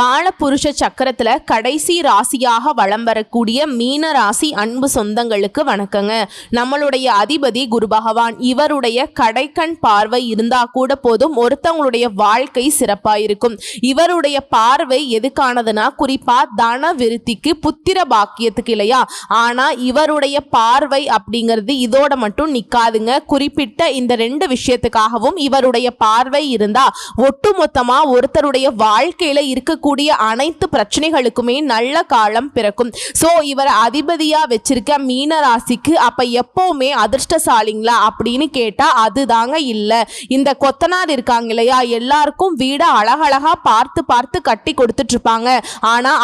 காலபுருஷ சக்கரத்துல கடைசி ராசியாக வலம் வரக்கூடிய மீன ராசி அன்பு சொந்தங்களுக்கு வணக்கங்க. நம்மளுடைய அதிபதி குரு பகவான் இவருடைய கடைக்கண் பார்வை இருந்தா கூட போதும் ஒருத்தவங்களுடைய வாழ்க்கை சிறப்பாயிருக்கும். இவருடைய பார்வை எதுக்கானதுன்னா குறிப்பா தன விருத்திக்கு புத்திர பாக்கியத்துக்கு இல்லையா? ஆனா இவருடைய பார்வை அப்படிங்கிறது இதோட மட்டும் நிக்காதுங்க. குறிப்பிட்ட இந்த ரெண்டு விஷயத்துக்காகவும் இவருடைய பார்வை இருந்தா ஒட்டுமொத்தமா ஒருத்தருடைய வாழ்க்கையில இருக்கக்கூடிய அனைத்து பிரச்சனைகளுக்குமே நல்ல காலம் பிறக்கும். ஸோ இவர் அதிபதியாக வச்சிருக்க மீன ராசிக்கு அப்போ எப்போவுமே அதிர்ஷ்டசாலிங்களா அப்படின்னு கேட்டால் அதுதாங்க இல்லை. இந்த கொத்தனார் இருக்காங்க இல்லையா எல்லாருக்கும் வீடை அழகழகாக பார்த்து பார்த்து கட்டி கொடுத்துட்டு இருப்பாங்க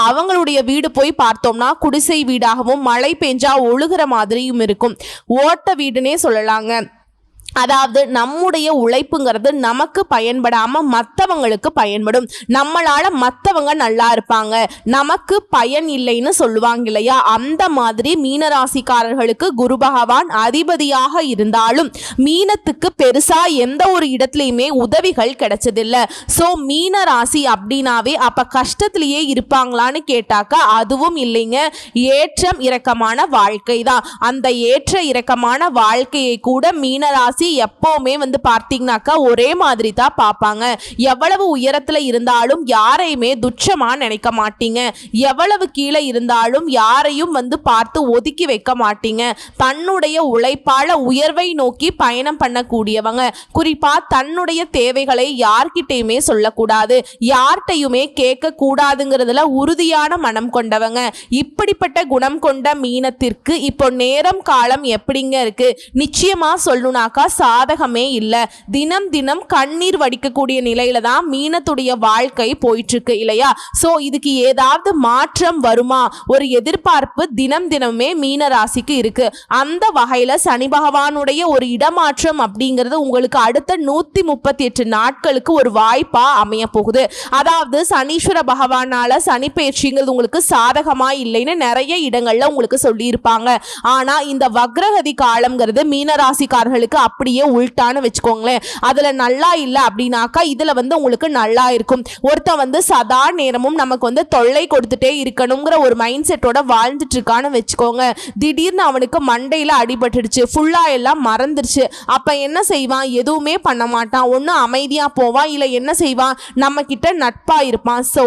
அவங்களுடைய வீடு போய் பார்த்தோம்னா குடிசை வீடாகவும் மழை பெஞ்சா ஒழுகுற மாதிரியும் இருக்கும். ஓட்ட வீடுனே சொல்லலாங்க. அதாவது நம்முடைய உழைப்புங்கிறது நமக்கு பயன்படாம மற்றவங்களுக்கு பயன்படும். நம்மளால மற்றவங்க நல்லா இருப்பாங்க. நமக்கு பயன் இல்லைன்னு சொல்லுவாங்க இல்லையா? அந்த மாதிரி மீனராசிக்காரர்களுக்கு குரு பகவான் அதிபதியாக இருந்தாலும் மீனத்துக்கு பெருசா எந்த ஒரு இடத்துலையுமே உதவிகள் கிடைச்சதில்ல. ஸோ மீன ராசி அப்படின்னாவே அப்ப கஷ்டத்திலேயே இருப்பாங்களான்னு கேட்டாக்கா அதுவும் இல்லைங்க. ஏற்றம் இறக்கமான வாழ்க்கை தான் அந்த ஏற்ற இறக்கமான வாழ்க்கையை கூட மீனராசி எப்பவுமே வந்து பார்த்தீங்கன்னாக்கா ஒரே மாதிரி தான் பார்ப்பாங்க. எவ்வளவு உயரத்துல இருந்தாலும் யாரையுமே துச்சமா நினைக்க மாட்டீங்க. எவ்வளவு கீழே இருந்தாலும் யாரையும் வந்து பார்த்து ஒதுக்கி வைக்க மாட்டீங்க. தன்னுடைய உழைப்பால உயர்வை நோக்கி பயணம் பண்ணக்கூடியவங்க. குறிப்பா தன்னுடைய தேவைகளை யார்கிட்டயுமே சொல்லக்கூடாது. யார்கிட்டையுமே கேட்க கூடாதுங்கிறதுல உறுதியான மனம் கொண்டவங்க. இப்படிப்பட்ட குணம் கொண்ட மீனத்திற்கு இப்போ நேரம் காலம் எப்படிங்க இருக்கு? நிச்சயமா சொல்லணுனாக்கா சாதகமே இல்லை. தினம் தினம் கண்ணீர் வடிக்கக்கூடிய நிலையில தான் மீனத்துடைய வாழ்க்கை போயிட்டு இருக்கு இல்லையா? ஸோ இதுக்கு ஏதாவது மாற்றம் வருமா? ஒரு எதிர்பார்ப்பு தினம் தினமே மீன ராசிக்கு இருக்கு. அந்த வகையில சனி பகவானுடைய ஒரு இடமாற்றம் அப்படிங்கிறது உங்களுக்கு அடுத்த நூத்தி முப்பத்தி எட்டு நாட்களுக்கு ஒரு வாய்ப்பா அமைய போகுது அதாவது சனீஸ்வர பகவானால சனி பயிற்சிங்கிறது உங்களுக்கு சாதகமா இல்லைன்னு நிறைய இடங்கள்ல உங்களுக்கு சொல்லியிருப்பாங்க. ஆனா இந்த வக்ரகதி காலம்ங்கிறது மீனராசிக்காரர்களுக்கு அப்படியே உள்டான்னு வச்சுக்கோங்களேன். அதில் நல்லா இல்லை அப்படின்னாக்கா இதில் வந்து உங்களுக்கு நல்லா இருக்கும். ஒருத்தன் வந்து சதா நேரமும் நமக்கு வந்து தொல்லை கொடுத்துட்டே இருக்கணுங்கிற ஒரு மைண்ட் செட்டோட வாழ்ந்துட்டு இருக்கான்னு வச்சுக்கோங்க. திடீர்னு அவனுக்கு மண்டையில் அடிபட்டுடுச்சு ஃபுல்லாக எல்லாம் மறந்துடுச்சு. அப்போ என்ன செய்வான்? எதுவுமே பண்ண மாட்டான். ஒன்றும் அமைதியாக போவான் இல்லை என்ன செய்வான்? நம்ம நட்பாக இருப்பான். ஸோ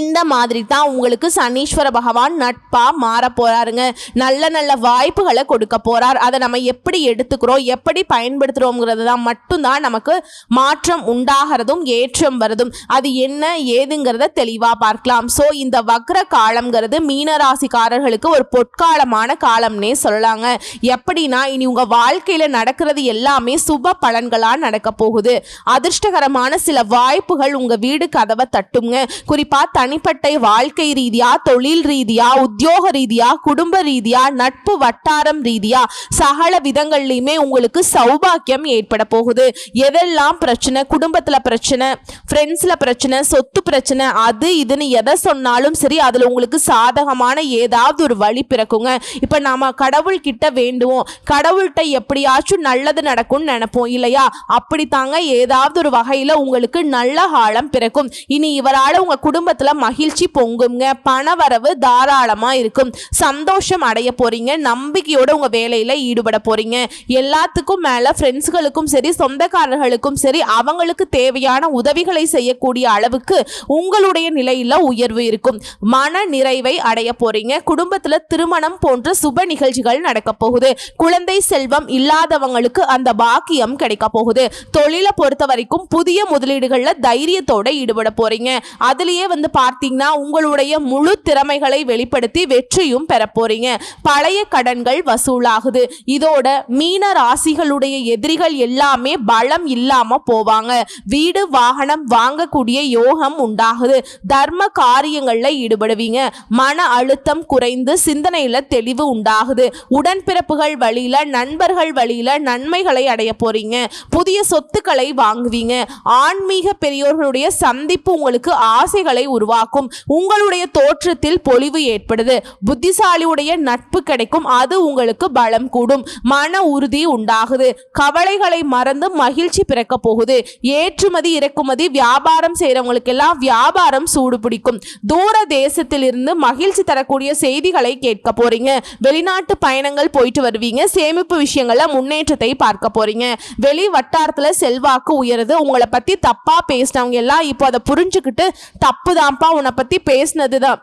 இந்த மாதிரி தான் உங்களுக்கு சனீஸ்வர பகவான் நட்பா மாற போறாருங்க. நல்ல நல்ல வாய்ப்புகளை கொடுக்க போறார். அதை நம்ம எப்படி எடுத்துக்கிறோம் எப்படி பயன்படுத்துகிறோங்கிறது தான் மட்டும்தான் நமக்கு மாற்றம் உண்டாகிறதும் ஏற்றம் வருதும் அது என்ன ஏதுங்கிறத தெளிவாக பார்க்கலாம். ஸோ இந்த வக்ர காலம்ங்கிறது மீனராசிக்காரர்களுக்கு ஒரு பொற்காலமான காலம்னே சொல்லலாங்க. எப்படின்னா இனி உங்கள் வாழ்க்கையில் நடக்கிறது எல்லாமே சுப பலன்களாக நடக்க போகுது. அதிர்ஷ்டகரமான சில வாய்ப்புகள் உங்கள் வீடு கதவை தட்டுங்க. குறிப்பாக தனிப்பட்ட வாழ்க்கை ரீதியா தொழில் ரீதியா உத்தியோக ரீதியா குடும்ப ரீதியா நட்பு வட்டாரம் ரீதியா சகல விதங்கள்லையுமே உங்களுக்கு சௌபாக்கியம் ஏற்பட போகுது. எதெல்லாம் பிரச்சனை? குடும்பத்துல பிரச்சனை ஃப்ரெண்ட்ஸ்ல பிரச்சனை சொத்து பிரச்சனை அது இதுன்னு எதை சொன்னாலும் சரி அதுல உங்களுக்கு சாதகமான ஏதாவது ஒரு வழி பிறக்குங்க. இப்ப நாம கடவுள் கிட்ட வேண்டுவோம். கடவுள்கிட்ட எப்படியாச்சும் நல்லது நடக்கும்னு நினைப்போம் இல்லையா? அப்படித்தாங்க ஏதாவது ஒரு வகையில உங்களுக்கு நல்ல காலம் பிறக்கும். இனி இவரால் உங்க குடும்பத்துல மகிழ்ச்சி பொங்குங்க பணவரவு தாராளமா இருக்கும். சந்தோஷம் அடைய போகிறீங்க நம்பிக்கையோட உங்க வேலையில ஈடுபட போறீங்க. எல்லாத்துக்கும் மேல ஃப்ரெண்ட்ஸ்களுக்கும் சரி சொந்தக்காரர்களுக்கும் சரி அவங்களுக்கு தேவையான உதவிகளை செய்யக்கூடிய அளவுக்கு உங்களுடைய நிலையில உயர்வு இருக்கும். மன நிறைவை அடைய போறீங்க. குடும்பத்துல திருமணம் போன்ற சுப நிகழ்ச்சிகள் நடக்க போகுது. குழந்தை செல்வம் இல்லாதவங்களுக்கு அந்த பாக்கியம் கிடைக்க போகுது. தொழிலை பொறுத்த வரைக்கும் புதிய முதலீடுகள்ல தைரியத்தோட ஈடுபட போறீங்க. அதுலேயே வந்து பார்த்தீங்கன்னா உங்களுடைய முழு திறமைகளை வெளிப்படுத்தி வெற்றியும் பெற போறீங்க. பழைய கடன்கள் வசூலாகுது. இதோட மீன ராசிகளுடைய எதிரிகள் எல்லாமே பலம் இல்லாம போவாங்க. வீடு வாகனம் வாங்கக்கூடிய யோகம் உண்டாகுது. தர்ம காரியங்கள்ல ஈடுபடுவீங்க. மன அழுத்தம் குறைந்து சிந்தனையில தெளிவு உண்டாகுது. உடன்பிறப்புகள் வழியில நண்பர்கள் வழியில நன்மைகளை அடைய போறீங்க. புதிய சொத்துக்களை வாங்குவீங்க. ஆன்மீக பெரியோர்களுடைய சந்திப்பு உங்களுக்கு ஆசைகளை உருவாக்கும். உருவாக்கும். உங்களுடைய தோற்றத்தில் பொலிவு ஏற்படுது. புத்திசாலியுடைய நட்பு கிடைக்கும். அது உங்களுக்கு பலம் கூடும். மன உறுதி உண்டாகுது. கவலைகளை மறந்து மகிழ்ச்சி பிறக்க போகுது. ஏற்றுமதி இறக்குமதி வியாபாரம் செய்யறவங்களுக்கெல்லாம் வியாபாரம் சூடு பிடிக்கும். தூர தேசத்திலிருந்து மகிழ்ச்சி தரக்கூடிய செய்திகளை கேட்க போறீங்க. வெளிநாட்டு பயணங்கள் போயிட்டு வருவீங்க. சேமிப்பு விஷயங்கள்ல முன்னேற்றத்தை பார்க்க போறீங்க. வெளி வட்டாரத்துல செல்வாக்கு உயருது. உங்களை பத்தி தப்பா பேசினவங்க எல்லாம் இப்போ அதை புரிஞ்சுக்கிட்டு தப்பு அப்பா உன்னை பற்றி பேசினது தான்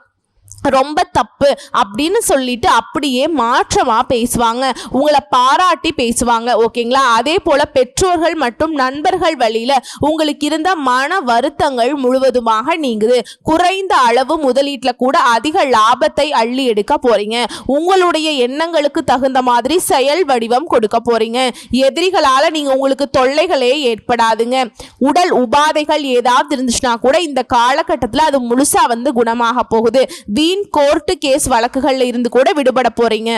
ரொம்ப தப்பு அப்படின்னு சொல்லிட்டு அப்படியே மாற்றமா பேசுவாங்க. உங்களை பாராட்டி பேசுவாங்க ஓகேங்களா? அதே போல பெற்றோர்கள் மற்றும் நண்பர்கள் வழியில உங்களுக்கு இருந்த மன வருத்தங்கள் முழுவதுமாக நீங்குது. குறைந்த அளவு முதலீட்டில் கூட அதிக லாபத்தை அள்ளி எடுக்க போறீங்க. உங்களுடைய எண்ணங்களுக்கு தகுந்த மாதிரி செயல் வடிவம் கொடுக்க போறீங்க. எதிரிகளால் நீங்கள் உங்களுக்கு தொல்லைகளே ஏற்படாதுங்க. உடல் உபாதைகள் ஏதாவது இருந்துச்சுன்னா கூட இந்த காலகட்டத்தில் அது முழுசா வந்து குணமாக போகுது. டீன் கோர்ட்டு கேஸ் வழக்குகள்ல இருந்து கூட விடுபட போறீங்க.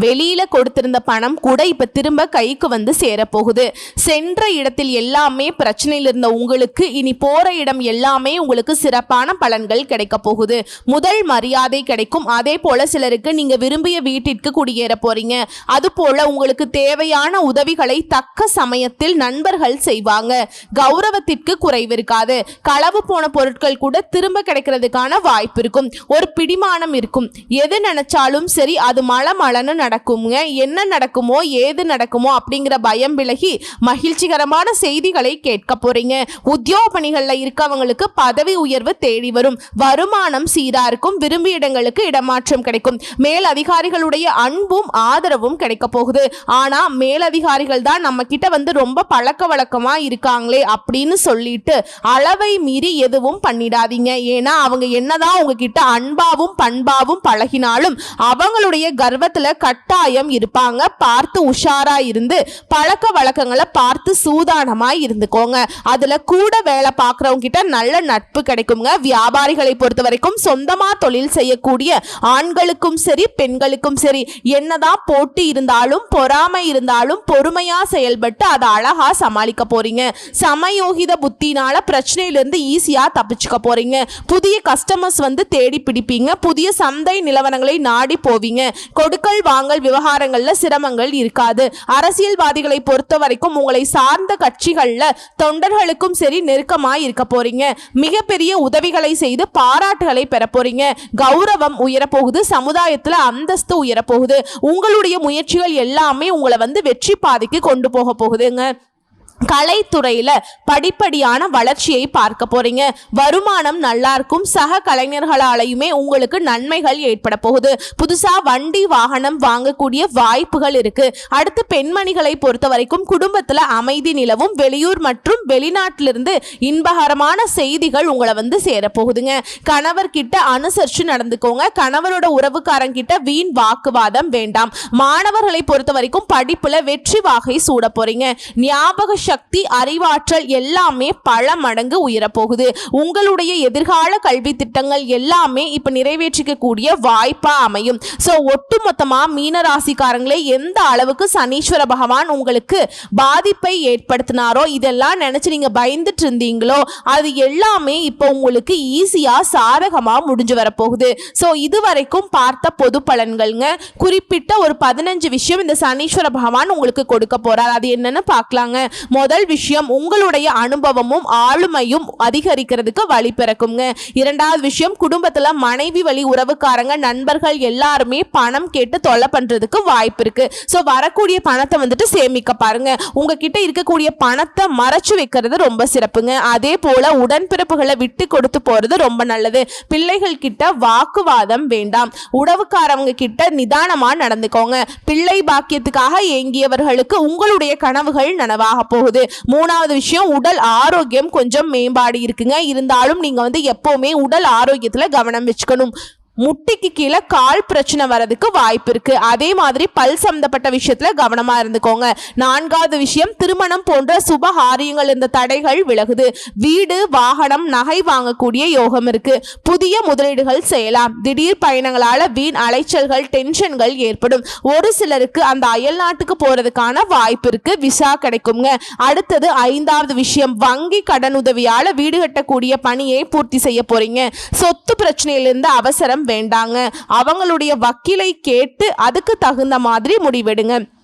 வெளியில கொடுத்திருந்த பணம் கூட இப்ப திரும்ப கைக்கு வந்து சேரப்போகுது. சென்ற இடத்தில் எல்லாமே பிரச்சனையில் இருந்த உங்களுக்கு இனி போற இடம் எல்லாமே உங்களுக்கு சிறப்பான பலன்கள் கிடைக்க போகுது. முதல் மரியாதை கிடைக்கும். அதே போல சிலருக்கு நீங்க விரும்பிய வீட்டிற்கு குடியேற போறீங்க. அது போல உங்களுக்கு தேவையான உதவிகளை தக்க சமயத்தில் நண்பர்கள் செய்வாங்க. கௌரவத்திற்கு குறைவு இருக்காது. களவு போன பொருட்கள் கூட திரும்ப கிடைக்கிறதுக்கான வாய்ப்பு இருக்கும். ஒரு பிடிமானம் இருக்கும். எது நினைச்சாலும் சரி அது மழ மழன்னு நடக்குங்க என்ன நடக்குமோ? ஏது நடக்குமோ? அப்படிங்கிற பயம் விலகி மகிழ்ச்சிகரமான செய்திகளை கேட்க போறீங்க. உத்தியோக பணிகளில் இருக்கவங்களுக்கு பதவி உயர்வு தேடி வரும். வருமானம் சீரா இருக்கும். விரும்பிய இடங்களுக்கு இடமாற்றம் கிடைக்கும். மேல் அதிகாரிகளுடைய அன்பும் ஆதரவும் கிடைக்க போகுது. ஆனா மேலதிகாரிகள் தான் நம்ம கிட்ட வந்து ரொம்ப பழக்க வழக்கமா இருக்காங்களே அப்படின்னு சொல்லிட்டு அளவை மீறி எதுவும் பண்ணிடாதீங்க. ஏன்னா அவங்க என்னதான் உங்ககிட்ட அன்பாவும் பண்பாவும் பழகினாலும் அவங்களுடைய கர்வத்துல கட்டாயம் இருப்பாங்க. பார்த்து உஷாரா இருந்து பழக்க வழக்கங்களை பார்த்து சூதானமா இருந்துக்கோங்க. அதுல கூட வேலை பார்க்கறவங்க கிட்ட நல்ல நட்பு கிடைக்குங்க. வியாபாரிகளை பொறுத்த வரைக்கும் சொந்தமா தொழில் செய்யக்கூடிய ஆண்களுக்கும் சரி பெண்களுக்கும் சரி என்னதான் போட்டி இருந்தாலும் பொறாமை இருந்தாலும் பொறுமையா செயல்பட்டு அதை அழகா சமாளிக்க போறீங்க. சமயோகித புத்தினால பிரச்சனையிலிருந்து ஈஸியா தப்பிச்சுக்க போறீங்க. புதிய கஸ்டமர்ஸ் வந்து தேடி பிடிப்பீங்க. புதிய சந்தை நிலவரங்களை நாடி போவீங்க. கொடுக்கல் வாங்கல் விவகாரங்கள்ல சிரமங்கள் இருக்காது. அரசியல்வாதிகளை பொறுத்த வரைக்கும் உங்களை சார்ந்த கட்சிகள்ல தொண்டர்களுக்கும் சரி நெருக்கமாய் இருக்க போறீங்க. மிகப்பெரிய உதவிகளை செய்து பாராட்டுகளை பெற போறீங்க. கௌரவம் உயரப்போகுது சமுதாயத்துல அந்தஸ்து உயரப்போகுது. உங்களுடைய முயற்சிகள் எல்லாமே உங்களை வந்து வெற்றி பாதைக்கு கொண்டு போக போகுதுங்க. கலைத்துறையில் படிப்படியான வளர்ச்சியை பார்க்க போறீங்க. வருமானம் நல்லா இருக்கும் சக கலைஞர்களாலையுமே உங்களுக்கு நன்மைகள் ஏற்பட போகுது. புதுசாக வண்டி வாகனம் வாங்கக்கூடிய வாய்ப்புகள் இருக்கு. அடுத்து பெண்மணிகளை பொறுத்த வரைக்கும் குடும்பத்தில் அமைதி நிலவும். வெளியூர் மற்றும் வெளிநாட்டிலிருந்து இன்பகரமான செய்திகள் உங்களை வந்து சேரப்போகுதுங்க கணவர்கிட்ட அனுசரிச்சு நடந்துக்கோங்க. கணவரோட உறவுக்காரங்கிட்ட வீண் வாக்குவாதம் வேண்டாம். மாணவர்களை பொறுத்த வரைக்கும் படிப்புல வெற்றி வாகை சூட போறீங்க. ஞாபக சக்தி அறிவாற்றல் எல்லாமே பல மடங்கு உயரப்போகுது. உங்களுடைய எதிர்கால கல்வி திட்டங்கள் எல்லாமே இப்ப நிறைவேற்றிக்கக்கூடிய வாய்ப்பாக வாய்ப்பா அமையும். ஸோ ஒட்டுமொத்தமா மீன ராசிக்காரங்களே எந்த அளவுக்கு சனீஸ்வர பகவான் உங்களுக்கு பாதிப்பை ஏற்படுத்தினாரோ இதெல்லாம் நினைச்சு நீங்க பயந்துட்டு இருந்தீங்களோ அது எல்லாமே இப்போ உங்களுக்கு ஈஸியா சாதகமா முடிஞ்சு வரப்போகுது. ஸோ இதுவரைக்கும் பார்த்த பொது பலன்கள்ங்க குறிப்பிட்ட ஒரு பதினஞ்சு விஷயம் இந்த சனீஸ்வர பகவான் உங்களுக்கு கொடுக்க போறார். அது என்னன்னு பார்க்கலாங்க. முதல் விஷயம் உங்களுடைய அனுபவமும் ஆளுமையும் அதிகரிக்கிறதுக்கு வழி பிறக்குங்க. இரண்டாவது விஷயம் குடும்பத்துல மனைவி வழி உறவுக்காரங்க நண்பர்கள் எல்லாருமே பணம் கேட்டு தொல்லை பண்றதுக்கு வாய்ப்பு இருக்கு. ஸோ வரக்கூடிய பணத்தை வந்துட்டு சேமிக்க பாருங்க. உங்ககிட்ட இருக்கக்கூடிய பணத்தை மறைச்சு வைக்கிறது ரொம்ப சிறப்புங்க. அதே போல உடன்பிறப்புகளை விட்டு கொடுத்து போறது ரொம்ப நல்லது. பிள்ளைகள் கிட்ட வாக்குவாதம் வேண்டாம். உறவுக்காரவங்க கிட்ட நிதானமா நடந்துக்கோங்க. பிள்ளை பாக்கியத்துக்காக ஏங்கியவர்களுக்கு உங்களுடைய கனவுகள் நனவாக போகுது. மூணாவது விஷயம் உடல் ஆரோக்கியம் கொஞ்சம் மேம்பாடு இருக்குங்க. இருந்தாலும் நீங்கள் வந்து எப்போவுமே உடல் ஆரோக்கியத்தில் கவனம் வச்சுக்கணும். முட்டிக்கு கீழே கால் பிரச்சனை வரதுக்கு வாய்ப்பு இருக்கு. அதே மாதிரி பல் சம்பந்தப்பட்ட விஷயத்துல கவனமா இருந்துக்கோங்க. நான்காவது விஷயம் திருமணம் போன்ற சுப காரியங்கள் இந்த தடைகள் விலகுது. வீடு வாகனம் நகை வாங்கக்கூடிய யோகம் இருக்கு. புதிய முதலீடுகள் செய்யலாம். திடீர் பயணங்களால வீண் அலைச்சல்கள் டென்ஷன்கள் ஏற்படும். ஒரு சிலருக்கு அந்த அயல் நாட்டுக்கு போறதுக்கான வாய்ப்பு இருக்கு. விசா கிடைக்குங்க. அடுத்தது ஐந்தாவது விஷயம் வங்கி கடன் உதவியால வீடு கட்டக்கூடிய பணியை பூர்த்தி செய்ய போறீங்க. சொத்து பிரச்சனையிலிருந்து அவசரம் வேண்டாங்க. அவங்களுடைய வக்கீலை கேட்டு அதுக்கு தகுந்த மாதிரி முடிவெடுங்க.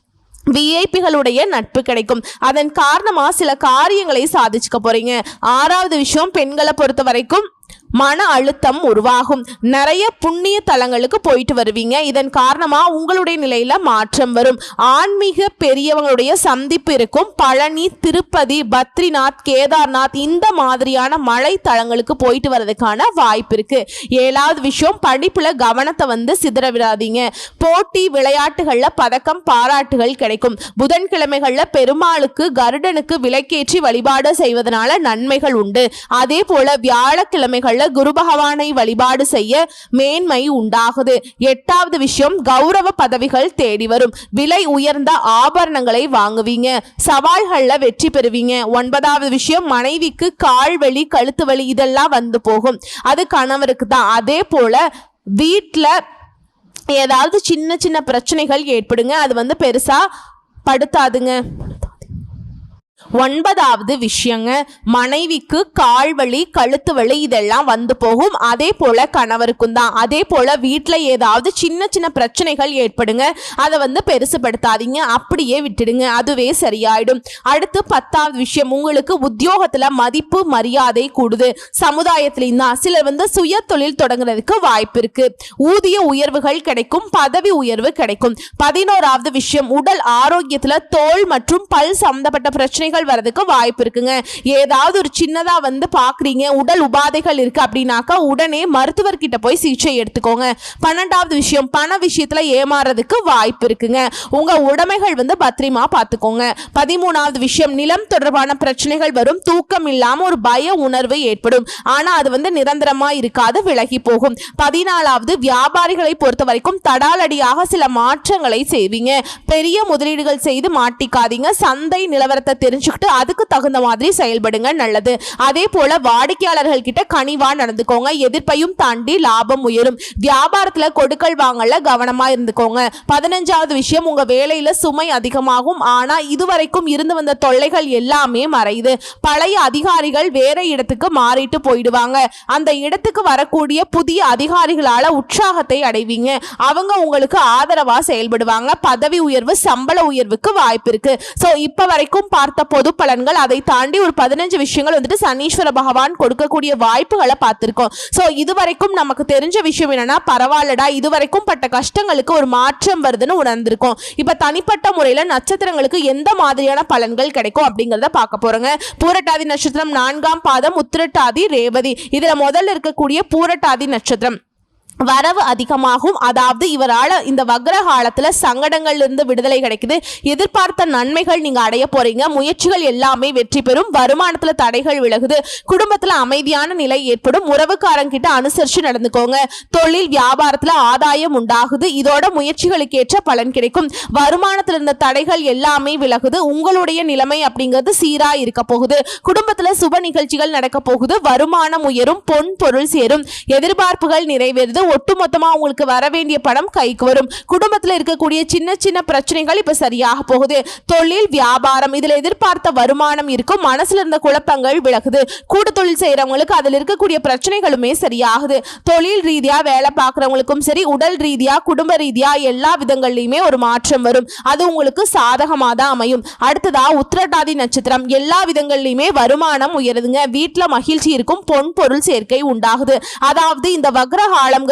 விஐபிகளுடைய நட்பு கிடைக்கும். அதன் காரணமாக சில காரியங்களை சாதிச்சுக்க போகிறீங்க ஆறாவது விஷயம் பெண்களை பொறுத்த வரைக்கும் மன அழுத்தம் உருவாகும். நிறைய புண்ணிய தலங்களுக்கு போயிட்டு வருவீங்க. இதன் காரணமா உங்களுடைய நிலையில மாற்றம் வரும். ஆன்மீக பெரியவங்களுடைய சந்திப்பு இருக்கும். பழனி திருப்பதி பத்ரிநாத் கேதார்நாத் இந்த மாதிரியான மலை தலங்களுக்கு போயிட்டு வர்றதுக்கான வாய்ப்பு இருக்கு. ஏழாவது விஷயம் படிப்புல கவனத்தை வந்து சிதற விடாதீங்க. போட்டி விளையாட்டுகள்ல பதக்கம் பாராட்டுகள் கிடைக்கும். புதன்கிழமைகள்ல பெருமாளுக்கு கருடனுக்கு விலைக்கேற்றி வழிபாடு செய்வதனால நன்மைகள் உண்டு. அதே போல வியாழக்கிழமைகள்ல குரு பகவானை வழிபாடு செய்ய மேன்மை உண்டாகுது. எட்டாவது விஷயம் கௌரவ பதவிகள் தேடி வரும். விலை உயர்ந்த ஆபரணங்களை வாங்குவீங்க. சவால்கள்ல வெற்றி பெறுவீங்க. ஒன்பதாவது விஷயம் மனைவிக்கு கால் வலி கழுத்து வலி இதெல்லாம் வந்து போகும். அது கணவருக்கு தான். அதே போல வீட்டில் ஏதாவது சின்ன சின்ன பிரச்சனைகள் ஏற்படுங்க. அது வந்து பெருசா படுத்தாதுங்க. ஒன்பதாவது விஷயங்க மனைவிக்கு கால் வலி கழுத்து வலி இதெல்லாம் வந்து போகும். அதே போல கணவருக்கும் தான். அதே போல வீட்டில் ஏதாவது சின்ன சின்ன பிரச்சனைகள் ஏற்படுங்க. அதை வந்து பெருசுபடுத்தாதீங்க. அப்படியே விட்டுடுங்க. அதுவே சரியாயிடும். அடுத்து பத்தாவது விஷயம் உங்களுக்கு உத்தியோகத்துல மதிப்பு மரியாதை கூடுது. சமுதாயத்திலையும் தான். சிலர் வந்து சுய தொழில் தொடங்குறதுக்கு வாய்ப்பு இருக்கு. ஊதிய உயர்வுகள் கிடைக்கும் பதவி உயர்வு கிடைக்கும். பதினோராவது விஷயம் உடல் ஆரோக்கியத்துல தோல் மற்றும் பல் சம்பந்தப்பட்ட பிரச்சனைகள் வரதுக்கு வாய்ப்பு இருக்குங்க. ஏதாவது ஒரு சின்னதா வந்து பார்க்குறீங்க உடல் உபாதைகள் இருக்கு அப்படின்னாக்கா உடனே மருத்துவர்கிட்ட போய் சிகிச்சை எடுத்துக்கோங்க. பன்னெண்டாவது விஷயம் பண விஷயத்துல ஏமாறுறதுக்கு வாய்ப்பு இருக்குங்க. உங்கள் உடைமைகள் வந்து பத்திரமா பார்த்துக்கோங்க பதிமூணாவது விஷயம் நிலம் தொடர்பான பிரச்சனைகள் வரும். தூக்கம் இல்லாமல் ஒரு பய உணர்வு ஏற்படும். ஆனால் அது வந்து நிரந்தரமாக இருக்காது விலகி போகும். பதினாலாவது வியாபாரிகளை பொறுத்த வரைக்கும் தடாலடியாக சில மாற்றங்களை செய்வீங்க. பெரிய முதலீடுகள் செய்து மாட்டிக்காதீங்க. சந்தை நிலவரத்தை தெரிஞ்சுக்கிட்டு அதுக்கு தகுந்த மாதிரி செயல்படுங்க நல்லது. அதே போல வாடிக்கையாளர்கள் கிட்ட கனிவா நடந்துக்கோங்க. எதிர்ப்பையும் தாண்டி லாபம் உயரும். வியாபாரத்துல கொடுக்கல் வாங்கல கவனமா இருந்துக்கோங்க. பதினஞ்சாவது விஷயம் உங்க வேலையில சுமை அதிகமாகும். ஆனா இதுவரைக்கும் இருந்து வந்த தொல்லைகள் எல்லாமே மறையுது. பழைய அதிகாரிகள் வேற இடத்துக்கு மாறிட்டு போயிடுவாங்க. அந்த இடத்துக்கு வரக்கூடிய புதிய அதிகாரிகளால உற்சாகத்தை அடைவீங்க. அவங்க உங்களுக்கு ஆதரவா செயல்படுவாங்க. பதவி உயர்வு சம்பள உயர்வுக்கு வாய்ப்பு இருக்கு. சோ இப்ப வரைக்கும் பார்த்த பொது பலன்கள் அதை தாண்டி ஒரு பதினஞ்சு விஷயங்கள் வந்துட்டு சனீஸ்வர பகவான் கொடுக்கக்கூடிய வாய்ப்புகளை பார்த்துருக்கோம். ஸோ இது இதுவரைக்கும் நமக்கு தெரிஞ்ச விஷயம் என்னன்னா பரவாயில்லடா இதுவரைக்கும் பட்ட கஷ்டங்களுக்கு ஒரு மாற்றம் வருதுன்னு உணர்ந்திருக்கோம். இப்போ தனிப்பட்ட முறையில் நட்சத்திரங்களுக்கு எந்த மாதிரியான பலன்கள் கிடைக்கும் அப்படிங்கிறத பார்க்க போறோங்க. பூரட்டாதி நட்சத்திரம் நான்காம் பாதம் உத்திரட்டாதி ரேவதி. இதில் முதல்ல இருக்கக்கூடிய பூரட்டாதி நட்சத்திரம். வரவு அதிகமாகும். அதாவது இவரால் இந்த வக்ர காலத்தில் சங்கடங்கள்லிருந்து விடுதலை கிடைக்குது. எதிர்பார்த்த நன்மைகள் நீங்கள் அடைய போறீங்க. முயற்சிகள் எல்லாமே வெற்றி பெறும். வருமானத்தில் தடைகள் விலகுது. குடும்பத்தில் அமைதியான நிலை ஏற்படும். உறவுக்காரங்கிட்ட அனுசரித்து நடந்துக்கோங்க. தொழில் வியாபாரத்தில் ஆதாயம் உண்டாகுது. இதோட முயற்சிகளுக்கு ஏற்ற பலன் கிடைக்கும். வருமானத்தில் இருந்த தடைகள் எல்லாமே விலகுது. உங்களுடைய நிலைமை அப்படிங்கிறது சீராக இருக்க போகுது. குடும்பத்தில் சுப நிகழ்ச்சிகள் நடக்க போகுது. வருமானம் உயரும். பொன் பொருள் சேரும். எதிர்பார்ப்புகள் நிறைவேறுது. ஒட்டுமொத்தமா உங்களுக்கு வர வேண்டிய பணம் கைக்கு வரும். குடும்பத்துல இருக்கக்கூடிய சின்ன சின்ன பிரச்சனைகள் இப்போ சரியாக போகுது. தொழில் வியாபாரம் இதுல எதிர்பார்த்த வருமானம் இருக்கும். மனசில் இருந்த குழப்பங்கள் விலகுது. கூட்டு தொழில் செய்யறவங்களுக்கு அதில் இருக்கக்கூடிய பிரச்சனைகளுமே சரியாகுது. தொழில் ரீதியா வேலை பார்க்கறவங்களுக்கும் சரி உடல் ரீதியா குடும்ப ரீதியா எல்லா விதங்கள்லையுமே ஒரு மாற்றம் வரும். அது உங்களுக்கு சாதகமாக தான் அமையும். அடுத்ததா உத்திரட்டாதி நட்சத்திரம். எல்லா விதங்கள்லயுமே வருமானம் உயருதுங்க. வீட்டில் மகிழ்ச்சி இருக்கும். பொன் பொருள் சேர்க்கை உண்டாகுது. அதாவது இந்த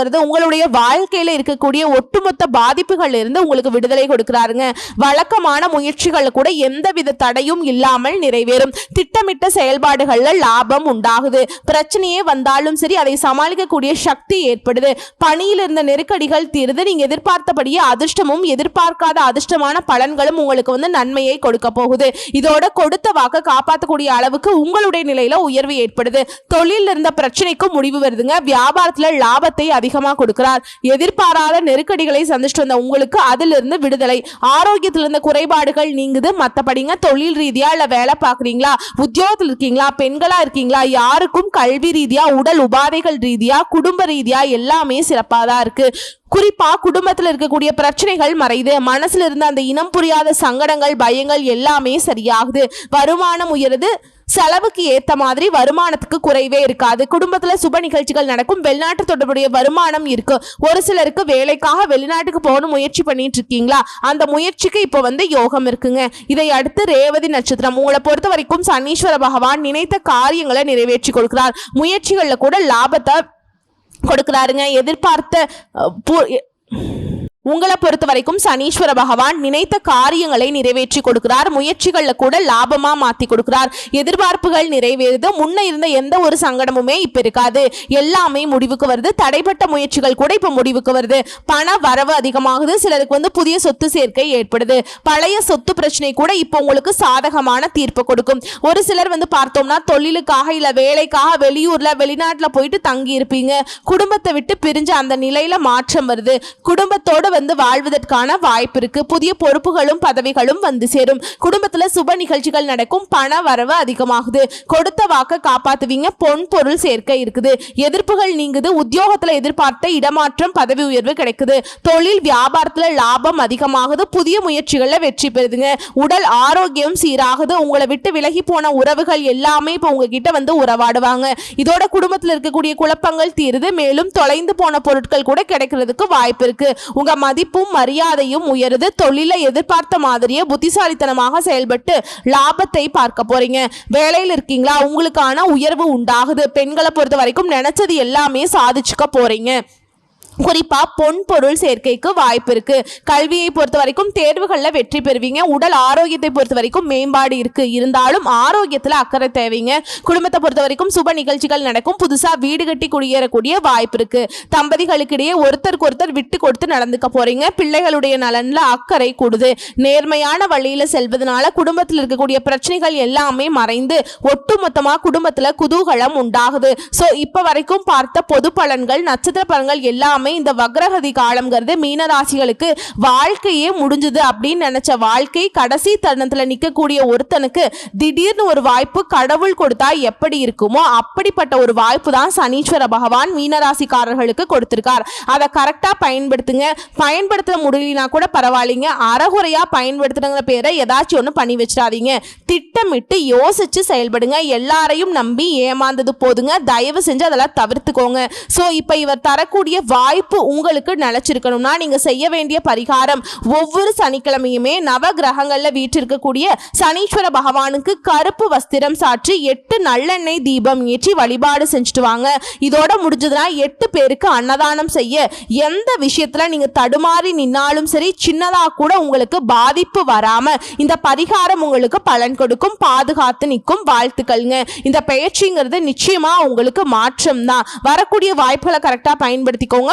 வக்ரகாலம்ங்கிறது உங்களுடைய வாழ்க்கையில இருக்கக்கூடிய ஒட்டுமொத்த பாதிப்புகள் இருந்து உங்களுக்கு விடுதலை கொடுக்கிறாருங்க. வழக்கமான முயற்சிகள் கூட எந்தவித தடையும் இல்லாமல் நிறைவேறும். திட்டமிட்ட செயல்பாடுகள்ல லாபம் உண்டாகுது. பிரச்சனையே வந்தாலும் சரி அதை சமாளிக்கக்கூடிய சக்தி ஏற்படுது. பணியில் இருந்த நெருக்கடிகள் தீர்ந்து நீங்க எதிர்பார்த்தபடியே அதிர்ஷ்டமும் எதிர்பார்க்காத அதிர்ஷ்டமான பலன்களும் உங்களுக்கு வந்து நன்மையை கொடுக்க போகுது. இதோட கொடுத்த வாக்க காப்பாற்றக்கூடிய அளவுக்கு உங்களுடைய நிலையில உயர்வு ஏற்படுது. தொழில் இருந்த பிரச்சனைக்கும் முடிவு வருதுங்க. வியாபாரத்துல லாபத்தை அதிக அதிகமாக கொடுக்கிறார். எதிர்பாராத நெருக்கடிகளை சந்திச்சுட்டு வந்த உங்களுக்கு அதிலிருந்து விடுதலை. ஆரோக்கியத்துல இருந்த குறைபாடுகள் நீங்குது. மத்தபடிங்க தொழில் ரீதியா இல்ல வேலை பார்க்குறீங்களா? உத்தியோகத்தில் இருக்கீங்களா? பெண்களா இருக்கீங்களா? யாருக்கும் கல்வி ரீதியா உடல் உபாதைகள் ரீதியா குடும்ப ரீதியா எல்லாமே சிறப்பாக தான் இருக்கு. குறிப்பா குடும்பத்துல இருக்கக்கூடிய பிரச்சனைகள் மறையுது. மனசுல இருந்த அந்த இனம் புரியாத சங்கடங்கள் பயங்கள் எல்லாமே சரியாகுது. வருமானம் உயருது. செலவுக்கு ஏத்த மாதிரி வருமானத்துக்கு குறைவே இருக்காது. குடும்பத்துல சுப நிகழ்ச்சிகள் நடக்கும். வெளிநாட்டு தொடர்புடைய வருமானம் இருக்கு. ஒரு சிலருக்கு வேலைக்காக வெளிநாட்டுக்கு போகணும் முயற்சி பண்ணிட்டு இருக்கீங்களா? அந்த முயற்சிக்கு இப்போ வந்து யோகம் இருக்குங்க. இதை அடுத்து ரேவதி நட்சத்திரம். உங்களை பொறுத்த வரைக்கும் சனீஸ்வர பகவான் நினைத்த காரியங்களை நிறைவேற்றி கொடுக்கிறார். முயற்சிகள்ல கூட லாபத்தை கொடுக்குறாருங்க. எதிர்பார்த்த பு- உங்களை பொறுத்த வரைக்கும் சனீஸ்வர பகவான் நினைத்த காரியங்களை நிறைவேற்றி கொடுக்கிறார். முயற்சிகளில் கூட லாபமாக மாற்றி கொடுக்கிறார். எதிர்பார்ப்புகள் நிறைவேறுது. முன்ன இருந்த எந்த ஒரு சங்கடமுமே இப்ப இருக்காது. எல்லாமே முடிவுக்கு வருது. தடைப்பட்ட முயற்சிகள் கூட இப்ப முடிவுக்கு வருது. பண வரவு அதிகமாகுது. சிலருக்கு வந்து புதிய சொத்து சேர்க்கை ஏற்படுது. பழைய சொத்து பிரச்சனை கூட இப்போ உங்களுக்கு சாதகமான தீர்ப்பு கொடுக்கும். ஒரு சிலர் வந்து பார்த்தோம்னா தொழிலுக்காக இல்ல வேலைக்காக வெளியூர்ல வெளிநாட்டில் போயிட்டு தங்கி இருப்பீங்க குடும்பத்தை விட்டு பிரிஞ்ச அந்த நிலையில மாற்றம் வருது. குடும்பத்தோட வந்து வாழ்வதற்கான வாய்ப்பு இருக்கு. புதிய பொறுப்புகளும் பதவிகளும் வந்து சேரும். குடும்பத்துல சுப நிகழ்ச்சிகள் நடக்கும். பண வரவு அதிகமாகுது. கொடுத்த வாக்க காப்பாத்துவீங்க. பொன் பொருள் சேர்க்கை இருக்குது. எதிர்ப்புகள் நீங்குது. உத்தியோகத்துல எதிர்பார்த்த இடமாற்றம் பதவி உயர்வு கிடைக்குது. தொழில் வியாபாரத்துல லாபம் அதிகமாகுது. புதிய முயற்சிகள்ல வெற்றி பெறுதுங்க. உடல் ஆரோக்கியம் சீராகுது. உங்களை விட்டு விலகி போன உறவுகள் எல்லாமே இப்போ உங்ககிட்ட வந்து உறவாடுவாங்க. இதோட குடும்பத்துல இருக்கக்கூடிய குழப்பங்கள் தீருது. மேலும் தொலைந்து போன பொருட்கள் கூட கிடைக்கிறதுக்கு வாய்ப்பு இருக்கு. உங்க மதிப்பும் மரியாதையும் உயருது. தொழிலை எதிர்பார்த்த மாதிரியே புத்திசாலித்தனமாக செயல்பட்டு லாபத்தை பார்க்க போறீங்க. வேலையில் இருக்கீங்களா? உங்களுக்கான உயர்வு உண்டாகுது. பெண்களை பொறுத்த வரைக்கும் நினைச்சது எல்லாமே சாதிச்சுக்க போறீங்க. குறிப்பா பொன் பொருள் சேர்க்கைக்கு வாய்ப்பு இருக்கு. கல்வியை பொறுத்த வரைக்கும் தேர்வுகளில் வெற்றி பெறுவீங்க. உடல் ஆரோக்கியத்தை பொறுத்த வரைக்கும் மேம்பாடு இருக்கு. இருந்தாலும் ஆரோக்கியத்தில் அக்கறை தேவைங்க. குடும்பத்தை பொறுத்த வரைக்கும் சுப நிகழ்ச்சிகள் நடக்கும். புதுசா வீடு கட்டி குடியேறக்கூடிய வாய்ப்பு இருக்கு. தம்பதிகளுக்கு இடையே ஒருத்தருக்கு ஒருத்தர் விட்டு கொடுத்து நடந்துக்க போறீங்க. பிள்ளைகளுடைய நலன்ல அக்கறை கூடுது. நேர்மையான வழியில செல்வதனால குடும்பத்தில் இருக்கக்கூடிய பிரச்சனைகள் எல்லாமே மறைந்து ஒட்டுமொத்தமா குடும்பத்துல குதூகலம் உண்டாகுது. சோ இப்ப வரைக்கும் பார்த்த பொது பலன்கள் நட்சத்திர பலன்கள் எல்லாமே இந்த வக்ரகதி காலம்ங்கிறது மீனராசிகளுக்கு வாழ்க்கையே முடிஞ்சுது அப்படின்னு நினைச்ச வாழ்க்கை கடைசி தருணத்துல நிக்கக்கூடிய ஒருத்தனுக்கு திடீர்னு ஒரு வாய்ப்பு கடவுள் கொடுத்தா எப்படி இருக்குமோ அப்படிப்பட்ட ஒரு வாய்ப்பு தான் சனீஸ்வர பகவான் மீனராசிக்காரர்களுக்கு கொடுத்திருக்கார். அதை கரெக்டா பயன்படுத்துங்க. பயன்படுத்த முடியலனா கூட பரவாயில்லைங்க. அறகுறையா பயன்படுத்துறங்கிற பேரை ஏதாச்சும் ஒன்று பண்ணி வச்சிடாதீங்க. திட்டமிட்டு யோசிச்சு செயல்படுங்க. எல்லாரையும் நம்பி ஏமாந்தது போதுங்க. தயவு செஞ்சு அதெல்லாம் தவிர்த்துக்கோங்க. ஸோ இப்போ இவர் தரக்கூடிய வாய் வாய்ப்பு உங்களுக்கு நிலச்சிருக்கணும்னா நீங்க செய்ய வேண்டிய பரிகாரம் ஒவ்வொரு சனிக்கிழமையுமே நவ கிரகங்கள்ல வீற்றிருக்கக்கூடிய சனீஸ்வர பகவானுக்கு கருப்பு வஸ்திரம் சாற்றி எட்டு நல்லெண்ணெய் தீபம் ஏற்றி வழிபாடு செஞ்சுட்டு வாங்க. இதோட முடிஞ்சதுன்னா எட்டு பேருக்கு அன்னதானம் செய்ய எந்த விஷயத்துல நீங்க தடுமாறி நின்னாலும் சரி சின்னதா கூட உங்களுக்கு பாதிப்பு வராம இந்த பரிகாரம் உங்களுக்கு பலன் கொடுக்கும் பாதுகாத்து நிற்கும். வாழ்த்துக்கள்ங்க. இந்த பயிற்சிங்கிறது நிச்சயமா உங்களுக்கு மாற்றம் தான் வரக்கூடிய வாய்ப்புகளை கரெக்டாக பயன்படுத்திக்கோங்க.